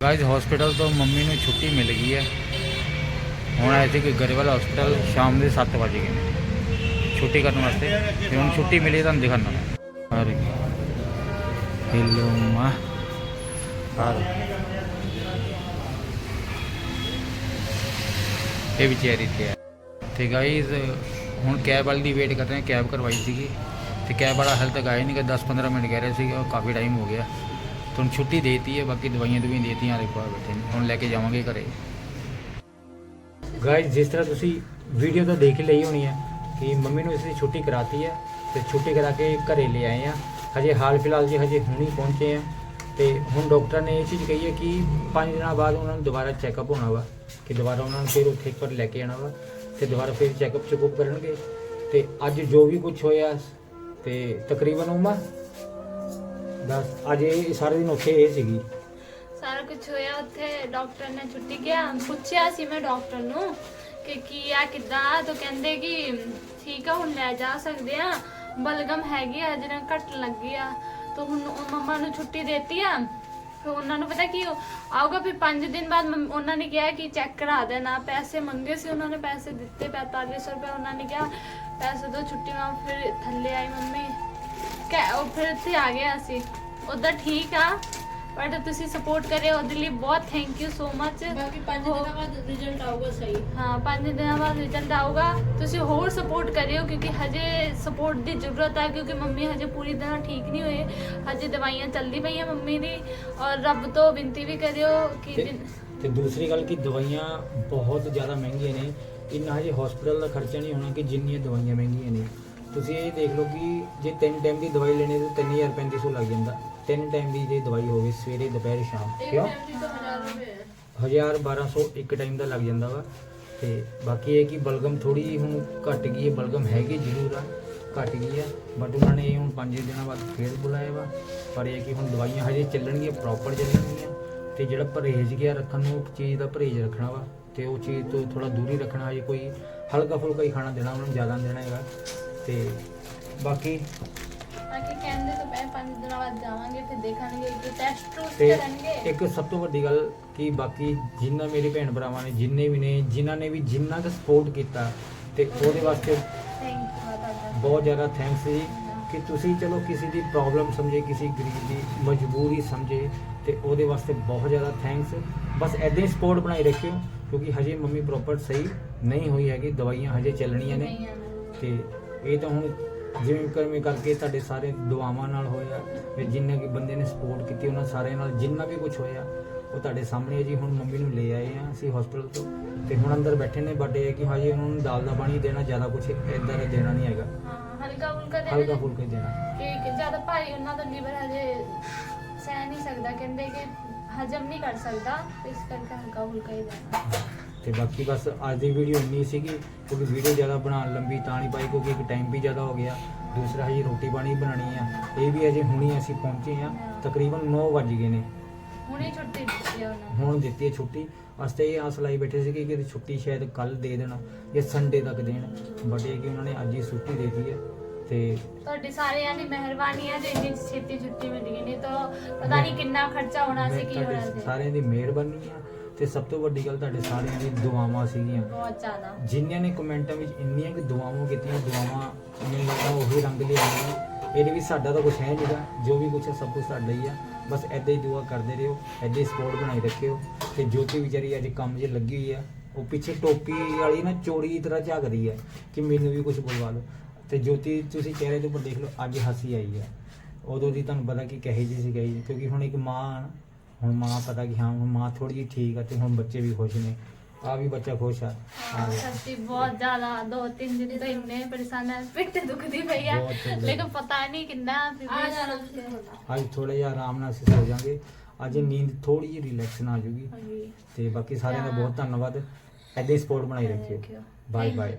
Guys hospital ਤੋਂ mummy ਨੂੰ ਛੁੱਟੀ ਮਿਲ ਗਈ ਹੈ। ਹੁਣ ਆਏ ਸੀ ਕਿ ਗਰੇਵਾਲ ਹਸਪੀਟਲ ਸ਼ਾਮ ਦੇ 7 ਵਜੇ ਗਏ ਛੁੱਟੀ ਕਰਨ ਵਾਸਤੇ। ਤੇ ਹੁਣ ਛੁੱਟੀ ਮਿਲੀ ਤੁਹਾਨੂੰ ਦਿਖਾਣਾ ਅਰੇ ਹੈਲੋ ਮਾ ਅਰੇ ਇਹ ਵਿਚਾਰੀ ਤੇ ਹੈ ਤੇ ਗਾਇਜ਼ ਹੁਣ ਕੈਬ ਵਾਲੀ ਦੀ ਵੇਟ ਕਰ ਰਹੇ ਹਾਂ। ਕੈਬ ਕਰਵਾਈ ਸੀਗੀ। ਤੇ ਕੈਬ ਵਾਲਾ ਹਾਲੇ ਤੱਕ ਆਇਆ ਨਹੀਂ ਕਿ 10-15 ਮਿੰਟ ਕਹਿ ਰਿਹਾ ਸੀਗਾ। ਉਹ ਕਾਫੀ ਟਾਈਮ ਹੋ ਗਿਆ। ਤੇ ਹੁਣ ਛੁੱਟੀ ਦੇਤੀ ਹੈ, ਬਾਕੀ ਦਵਾਈਆਂ ਦਵਾਈਆਂ ਦੇਤੀਆਂ ਦੇਖੋ ਆ ਬੈਠੇ ਨੇ। ਹੁਣ ਲੈ ਕੇ ਜਾਵਾਂਗੇ ਘਰੇ। ਗਾਇਜ਼ ਜਿਸ ਤਰ੍ਹਾਂ ਤੁਸੀਂ ਵੀਡੀਓ ਤਾਂ ਦੇਖ ਹੀ ਲਈ ਹੋਣੀ ਹੈ ਕਿ ਮੰਮੀ ਨੂੰ ਇਸ ਦੀ ਛੁੱਟੀ ਕਰਾਤੀ ਹੈ ਤੇ ਛੁੱਟੀ ਕਰਾ ਕੇ ਘਰੇ ਲੈ ਆਏ ਆ ਹਜੇ ਹਾਲ ਫਿਲਹਾਲ ਜੀ ਹਜੇ ਹੁਣੀ ਪਹੁੰਚੇ ਆ ਤੇ ਹੁਣ ਡਾਕਟਰ ਨੇ ਇਹ ਚੀਜ਼ ਕਹੀ ਹੈ ਕਿ 5 ਦਿਨਾਂ ਬਾਅਦ ਉਹਨਾਂ ਨੂੰ ਦੁਬਾਰਾ ਚੈੱਕਅਪ ਹੋਣਾ ਵਾ, ਕਿ ਦੁਬਾਰਾ ਉਹਨਾਂ ਨੂੰ ਫਿਰ ਉੱਥੇ ਇੱਕ ਵਾਰ ਲੈ ਕੇ ਆਣਾ ਵਾ ਤੇ ਦੁਬਾਰਾ ਫਿਰ ਚੈੱਕਅਪ ਚੁੱਕਅਪ ਕਰਨਗੇ। ਤੇ ਅੱਜ ਜੋ ਵੀ ਕੁਝ ਹੋਇਆ ਤੇ ਤਕਰੀਬਨ ਉਮਾ ਦੱਸ ਅੱਜ ਇਹ ਸਾਰੇ ਦਿਨ ਉੱਥੇ ਇਹ ਸੀਗੀ। ਸਾਰਾ ਕੁਝ ਹੋਇਆ, ਉੱਥੇ ਡਾਕਟਰ ਨੇ ਛੁੱਟੀ ਕਿਹਾ। ਪੁੱਛਿਆ ਸੀ ਮੈਂ ਡਾਕਟਰ ਨੂੰ ਕਿ ਕੀ ਆ, ਕਿੱਦਾਂ ਤਾਂ ਕਹਿੰਦੇ ਕਿ ਠੀਕ ਆ, ਹੁਣ ਲੈ ਜਾ ਸਕਦੇ ਆ। ਬਲਗਮ ਹੈਗੀ ਆ ਜਿਹੜਾ ਘੱਟ ਲੱਗੀ ਆ। ਤਾਂ ਹੁਣ ਉਹ ਮੰਮਾ ਨੂੰ ਛੁੱਟੀ ਦੇਤੀ ਆ। ਫਿਰ ਉਹਨਾਂ ਨੂੰ ਪਤਾ ਕੀ ਆਊਗਾ, ਫਿਰ 5 ਦਿਨ ਬਾਅਦ ਮੰਮ- ਉਹਨਾਂ ਨੇ ਕਿਹਾ ਕਿ ਚੈੱਕ ਕਰਾ ਦੇਣਾ। ਪੈਸੇ ਮੰਗੇ ਸੀ ਉਹਨਾਂ ਨੇ, ਪੈਸੇ ਦਿੱਤੇ 4500 ਰੁਪਏ ਉਹਨਾਂ ਨੇ ਕਿਹਾ। ਪੈਸੇ ਤੋਂ ਛੁੱਟੀ ਮੈਂ ਫਿਰ ਥੱਲੇ ਆਈ ਮੰਮੀ। ਕਹਿ- ਉਹ ਫਿਰ ਇੱਥੇ ਆ ਗਿਆ ਸੀ ਉਧਰ ਠੀਕ ਆ ਬਟ ਤੁਸੀਂ ਸਪੋਰਟ ਕਰਿਓ ਉਹਦੇ ਲਈ ਬਹੁਤ ਥੈਂਕ ਯੂ ਸੋ ਮਚ ਬਾਕੀ 5 ਦਿਨਾਂ ਬਾਅਦ ਰਿਜ਼ਲਟ ਆਊਗਾ ਸਹੀ। ਹਾਂ 5 ਦਿਨਾਂ ਬਾਅਦ ਰਿਜ਼ਲਟ ਆਊਗਾ। ਤੁਸੀਂ ਹੋਰ ਸਪੋਰਟ ਕਰਿਓ ਕਿਉਂਕਿ ਹਜੇ ਸਪੋਰਟ ਦੀ ਜ਼ਰੂਰਤ ਹੈ ਕਿਉਂਕਿ ਮੰਮੀ ਹਜੇ ਪੂਰੀ ਤਰ੍ਹਾਂ ਠੀਕ ਨਹੀਂ ਹੋਏ। ਹਜੇ ਦਵਾਈਆਂ ਚੱਲਦੀ ਪਈਆਂ ਮੰਮੀ ਦੀ ਔਰ ਰੱਬ ਤੋਂ ਬੇਨਤੀ ਵੀ ਕਰਿਓ ਕਿ ਤੇ ਜਿਨ- ਤੇ ਦੂਸਰੀ ਗੱਲ ਕਿ ਦਵਾਈਆਂ ਬਹੁਤ ਜ਼ਿਆਦਾ ਮਹਿੰਗੀਆਂ ਨੇ। ਇੰਨਾ ਹਜੇ ਹਸਪੀਟਲ ਦਾ ਖਰਚਾ ਨਹੀਂ ਹੋਣਾ ਕਿ ਜਿੰਨੀਆਂ ਦਵਾਈਆਂ ਮਹਿੰਗੀਆਂ ਨੇ। ਤੁਸੀਂ ਇਹ ਦੇਖ ਲਓ ਕਿ ਜੇ ਤਿੰਨ ਟਾਈਮ ਦੀ ਦਵਾਈ ਲੈਣੀ ਤਾਂ 3500 ਲੱਗ ਜਾਂਦਾ। ਤਿੰਨ ਟਾਈਮ ਦੀ ਜੇ ਦਵਾਈ ਹੋਵੇ ਸਵੇਰੇ ਦੁਪਹਿਰ ਸ਼ਾਮ ਕਿਉਂ? ਟਾਈਮ ਦੀ ਤਾਂ 1000 ਰੁਪਏ ਹੈ। 1000 1200 ਇੱਕ ਟਾਈਮ ਦਾ ਲੱਗ ਜਾਂਦਾ ਵਾ। ਤੇ ਬਾਕੀ ਇਹ ਕਿ ਬਲਗਮ ਥੋੜੀ ਹੁਣ ਘਟ ਗਈ ਹੈ ਬਲਗਮ ਹੈਗੀ ਜ਼ਰੂਰ ਆ ਘਟ ਗਈ ਆ। ਬਟ ਉਹਨਾਂ ਨੇ ਇਹ ਹੁਣ 5 ਦਿਨਾਂ ਬਾਅਦ ਫੇਰ ਬੁਲਾਇਆ ਵਾ। ਪਰ ਇਹ ਕਿ ਹੁਣ ਦਵਾਈਆਂ ਹਜੇ ਚੱਲਣਗੀਆਂ ਪ੍ਰੋਪਰ ਚੱਲਣਗੀਆਂ ਤੇ ਜਿਹੜਾ ਪਰਹੇਜ਼ ਗਿਆ ਰੱਖਣ ਨੂੰ ਇੱਕ ਚੀਜ਼ ਦਾ ਪਰਹੇਜ਼ ਰੱਖਣਾ ਵਾ। ਤੇ ਉਹ ਚੀਜ਼ ਤੋਂ ਥੋੜਾ ਦੂਰੀ ਰੱਖਣਾ ਹਜੇ ਕੋਈ ਹਲਕਾ ਫੁਲਕਾ ਹੀ ਖਾਣਾ ਦੇਣਾ ਉਹਨਾਂ ਨੂੰ ਜ਼ਿਆਦਾ ਨਹੀਂ ਦੇਣਾ ਹੈਗਾ। ਤੇ ਬਾਕੀ ਬਾਕੀ ਕਹਿੰਦੇ ਤਾਂ ਮੈਂ 5 ਦਿਨਾਂ ਬਾਅਦ ਜਾਵਾਂਗੇ ਫਿਰ ਦੇਖਾਂਗੇ ਕਿ ਟੈਸਟ ਤੇ ਕਰਨਗੇ। ਇੱਕ ਸਭ ਤੋਂ ਵੱਡੀ ਗੱਲ ਕਿ ਬਾਕੀ ਜਿੰਨਾ ਮੇਰੇ ਭੈਣ ਭਰਾਵਾਂ ਨੇ ਜਿੰਨੇ ਵੀ ਨੇ ਜਿਨ੍ਹਾਂ ਨੇ ਵੀ ਜਿੰਨਾ ਕੁ ਸਪੋਰਟ ਕੀਤਾ ਤੇ ਉਹਦੇ ਵਾਸਤੇ ਥੈਂਕ ਯੂ ਤੁਹਾਡਾ ਬਹੁਤ ਜ਼ਿਆਦਾ ਥੈਂਕਸ ਜੀ। ਕਿ ਤੁਸੀਂ ਚਲੋ ਕਿਸੇ ਦੀ ਪ੍ਰੋਬਲਮ ਸਮਝੇ ਕਿਸੇ ਗਰੀਬ ਦੀ ਮਜਬੂਰੀ ਸਮਝੇ ਤੇ ਉਹਦੇ ਵਾਸਤੇ ਬਹੁਤ ਜ਼ਿਆਦਾ ਥੈਂਕਸ ਬਸ ਐਦਾਂ ਹੀ ਸਪੋਰਟ ਬਣਾਈ ਰੱਖਿਓ ਕਿਉਂਕਿ ਹਜੇ ਮੰਮੀ ਪ੍ਰੋਪਰ ਸਹੀ ਨਹੀਂ ਹੋਈ ਹੈਗੀ ਦਵਾਈਆਂ ਹਜੇ ਚੱਲਣੀਆਂ ਨੇ। ਤੇ ਇਹ ਤਾਂ ਹੁਣ ਜਿਵੇਂ ਕਰਮੇ ਕਰਕੇ ਤੁਹਾਡੇ ਸਾਰੇ ਦੁਆਵਾਂ ਨਾਲ ਹੋਇਆ ਤੇ ਜਿੰਨੇ ਕਿ ਬੰਦੇ ਨੇ ਸਪੋਰਟ ਕੀਤੀ ਉਹਨਾਂ ਸਾਰਿਆਂ ਨਾਲ ਜਿੰਨਾ ਵੀ ਕੁਝ ਹੋਇਆ ਉਹ ਤੁਹਾਡੇ ਸਾਹਮਣੇ ਜੀ ਹੁਣ ਮੰਮੀ ਨੂੰ ਲੈ ਆਏ ਆ ਅਸੀਂ ਹਸਪੀਟਲ ਤੋਂ। ਤੇ ਹੁਣ ਅੰਦਰ ਬੈਠੇ ਨੇ ਬਟ ਇਹ ਕਿ ਹਜੇ ਉਹਨਾਂ ਨੂੰ ਦਾਲ ਦਾ ਪਾਣੀ ਦੇਣਾ ਜ਼ਿਆਦਾ ਕੁਝ ਇਦਾਂ ਦਾ ਦੇਣਾ ਨਹੀਂ ਹੈਗਾ। ਹਾਂ ਹਲਕਾ ਫੁਲਕਾ ਦੇ ਹਲਕਾ ਫੁਲਕਾ ਦੇਣਾ। ਕਿ ਜ਼ਿਆਦਾ ਭਾਰੀ ਉਹਨਾਂ ਦਾ ਲੀਵਰ ਹਜੇ ਸਹਿ ਨਹੀਂ ਸਕਦਾ ਕਹਿੰਦੇ ਕਿ ਹਜਮ ਨਹੀਂ ਕਰ ਸਕਦਾ ਇਸ ਕਰਕੇ ਹਲਕਾ ਫੁਲਕਾ ਹੀ ਦੇਣਾ। ਤੇ ਬਾਕੀ ਬਸ ਅੱਜ ਦੀ ਵੀਡੀਓ ਇੰਨੀ ਸੀਗੀ ਕਿਉਂਕਿ ਵੀਡੀਓ ਜ਼ਿਆਦਾ ਬਣਾਉਣ ਲੰਬੀ ਤਾਂ ਨਹੀਂ ਪਾਈ ਕਿਉਂਕਿ ਇੱਕ ਟਾਈਮ ਵੀ ਜ਼ਿਆਦਾ ਹੋ ਗਿਆ। ਦੂਸਰਾ ਹਜੇ ਰੋਟੀ ਪਾਣੀ ਬਣਾਣੀ ਆ। ਇਹ ਵੀ ਅਜੇ ਹੁਣੀ ਅਸੀਂ ਪਹੁੰਚੇ ਆ ਤਕਰੀਬਨ 9 ਵੱਜ ਗਏ ਨੇ। ਹੁਣੇ ਛੁੱਟੀ ਦਿੱਤੀ ਆ ਉਹਨਾਂ ਹੁਣ ਦਿੱਤੀ ਹੈ ਛੁੱਟੀ। ਅਸਤੇ ਇਹ ਆਸ ਲਾਈ ਬੈਠੇ ਸੀ ਕਿ ਇਹਦੀ ਛੁੱਟੀ ਸ਼ਾਇਦ ਕੱਲ ਦੇ ਦੇਣ ਜਾਂ ਸੰਡੇ ਤੱਕ ਦੇਣ। ਬਟ ਇਹ ਕਿ ਉਹਨਾਂ ਨੇ ਅੱਜ ਹੀ ਛੁੱਟੀ ਦੇ ਦਿੱਤੀ ਹੈ। ਤੇ ਤੁਹਾਡੇ ਸਾਰਿਆਂ ਦੀ ਮਿਹਰਬਾਨੀ ਹੈ ਜੇ ਇੰਨੀ ਛੇਤੀ ਛੁੱਟੀ ਮਿਲੀ ਹੈ। ਨਹੀਂ ਤਾਂ ਪਤਾ ਨਹੀਂ ਕਿੰਨਾ ਖਰਚਾ ਹੋਣਾ ਸੀ ਕੀ ਹੋਣਾ ਸੀ। ਸਾਰਿਆਂ ਦੀ ਮਿਹਰਬਾਨੀ ਆ। ਤੇ ਸਭ ਤੋਂ ਵੱਡੀ ਗੱਲ ਤੁਹਾਡੇ ਸਾਰਿਆਂ ਦੀ ਦੁਆਵਾਂ ਸੀਗੀਆਂ। ਬਹੁਤ ਜ਼ਿਆਦਾ। ਜਿਨ੍ਹਾਂ ਨੇ ਕਮੈਂਟਾਂ ਵਿੱਚ ਇੰਨੀਆਂ ਕਿ ਦੁਆਵਾਂ ਕੀਤੀਆਂ ਦੁਆਵਾਂ ਮੈਨੂੰ ਲੱਗਦਾ ਉਹੀ ਰੰਗ ਲਿਆਉਣਗੀਆਂ ਇਹਦੇ ਵਿੱਚ ਸਾਡਾ ਤਾਂ ਕੁਝ ਹੈ ਨਹੀਂਗਾ ਜੋ ਵੀ ਕੁਝ ਹੈ ਸਭ ਕੁਝ ਸਾਡਾ ਹੀ ਆ। ਬਸ ਐਦਾਂ ਹੀ ਦੁਆ ਕਰਦੇ ਰਹੋ ਐਦਾਂ ਹੀ ਸਪੋਰਟ ਬਣਾਈ ਰੱਖਿਓ। ਤੇ ਜੋਤੀ ਵਿਚਾਰੀ ਅੱਜ ਕੰਮ 'ਚ ਲੱਗੀ ਹੋਈ ਆ ਉਹ ਪਿੱਛੇ ਟੋਪੀ ਵਾਲੀ ਨਾ ਚੋਰੀ ਦੀ ਤਰ੍ਹਾਂ ਝਾਕਦੀ ਆ ਕਿ ਮੈਨੂੰ ਵੀ ਕੁਝ ਬੁਲਵਾ ਲਓ। ਤੇ ਜੋਤੀ ਤੁਸੀਂ ਚਿਹਰੇ ਦੇ ਉੱਪਰ ਦੇਖ ਲਓ ਅੱਜ ਹੱਸੀ ਆਈ ਆ। ਉਦੋਂ ਦੀ ਤੁਹਾਨੂੰ ਪਤਾ ਕਿ ਕਹੇ ਜੀ ਸੀ ਗਈ ਕਿਉਂਕਿ ਹੁਣ ਇੱਕ ਮਾਂ ਹੁਣ ਮਾਂ ਪਤਾ ਕਿ ਹਾਂ ਹੁਣ ਮਾਂ ਥੋੜੀ ਜਿਹੀ ਠੀਕ ਆ ਤੇ ਹੁਣ ਬੱਚੇ ਵੀ ਖੁਸ਼ ਨੇ। ਆ ਵੀ ਬੱਚਾ ਖੁਸ਼ ਆ। ਆ ਹਾਂ, ਗਿਆ। ਸੱਚੀ ਬਹੁਤ ਜ਼ਿਆਦਾ ਦੋ ਤਿੰਨ ਦਿਨ ਤੋਂ ਇੰਨੇ ਪਰੇਸ਼ਾਨ ਹੈ ਪਿੱਠ ਦੁਖਦੀ ਪਈ ਬਹੁਤ ਜ਼ਿਆਦਾ। ਲੇਕਿਨ ਪਤਾ ਨਹੀਂ ਕਿੰਨਾ ਆ ਜਾਣਾ ਤੁਸੀਂ ਤੁਹਾਡਾ ਅੱਜ ਥੋੜਾ ਜਿਹਾ ਆਰਾਮ ਨਾਲ ਅਸੀਂ ਸੋ ਜਾਾਂਗੇ ਅੱਜ ਨੀਂਦ ਥੋੜੀ ਜਿਹੀ ਰਿਲੈਕਸ ਨਾਲ ਆ ਜੂਗੀ ਹਾਂਜੀ। ਤੇ ਬਾਕੀ ਸਾਰਿਆਂ ਦਾ ਹਾਂ। ਬਹੁਤ ਧੰਨਵਾਦ। ਐਦਾਂ ਹੀ ਸਪੋਰਟ ਬਣਾਈ ਰੱਖਿਓ। Bye bye